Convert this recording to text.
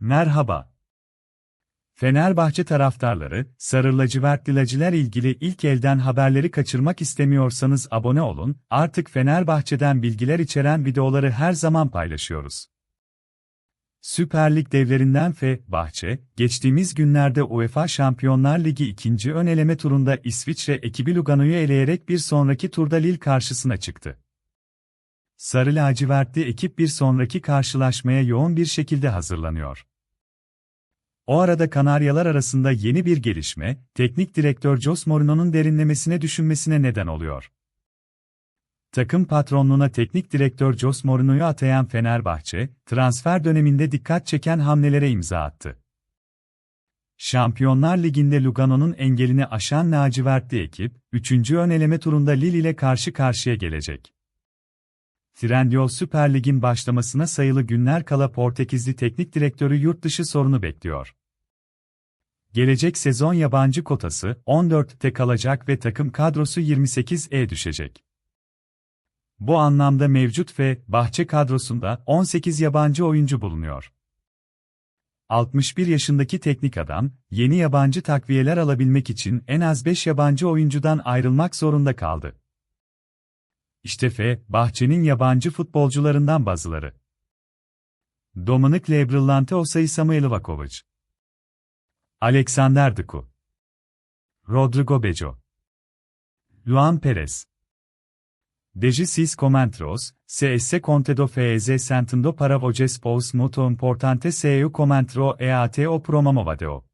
Merhaba. Fenerbahçe taraftarları, Sarı Lacivertliler ilgili ilk elden haberleri kaçırmak istemiyorsanız abone olun, artık Fenerbahçe'den bilgiler içeren videoları her zaman paylaşıyoruz. Süper Lig devlerinden F. Bahçe, geçtiğimiz günlerde UEFA Şampiyonlar Ligi ikinci ön eleme turunda İsviçre ekibi Lugano'yu eleyerek bir sonraki turda Lille karşısına çıktı. Sarı lacivertli ekip bir sonraki karşılaşmaya yoğun bir şekilde hazırlanıyor. O arada Kanaryalar arasında yeni bir gelişme, teknik direktör Jos Mourinho'nun derinlemesine düşünmesine neden oluyor. Takım patronluğuna teknik direktör Jos Mourinho'yu atayan Fenerbahçe, transfer döneminde dikkat çeken hamlelere imza attı. Şampiyonlar Ligi'nde Lugano'nun engelini aşan lacivertli ekip, 3. ön eleme turunda Lille ile karşı karşıya gelecek. Trendyol Süper Lig'in başlamasına sayılı günler kala Portekizli teknik direktörü yurt dışı sorunu bekliyor. Gelecek sezon yabancı kotası 14'te kalacak ve takım kadrosu 28'e düşecek. Bu anlamda mevcut ve bahçe kadrosunda 18 yabancı oyuncu bulunuyor. 61 yaşındaki teknik adam, yeni yabancı takviyeler alabilmek için en az 5 yabancı oyuncudan ayrılmak zorunda kaldı. İşte F. Bahçe'nin yabancı futbolcularından bazıları. Dominik Lebrillante Osayi Samuel Vakovic. Alexander Duku. Rodrigo Bejo. Luan Perez. Dejisis Comentros, CS Contedo FEZ Sentendo para Voces Pous Muto Importante Seu Comentro EATO Promamovadeo.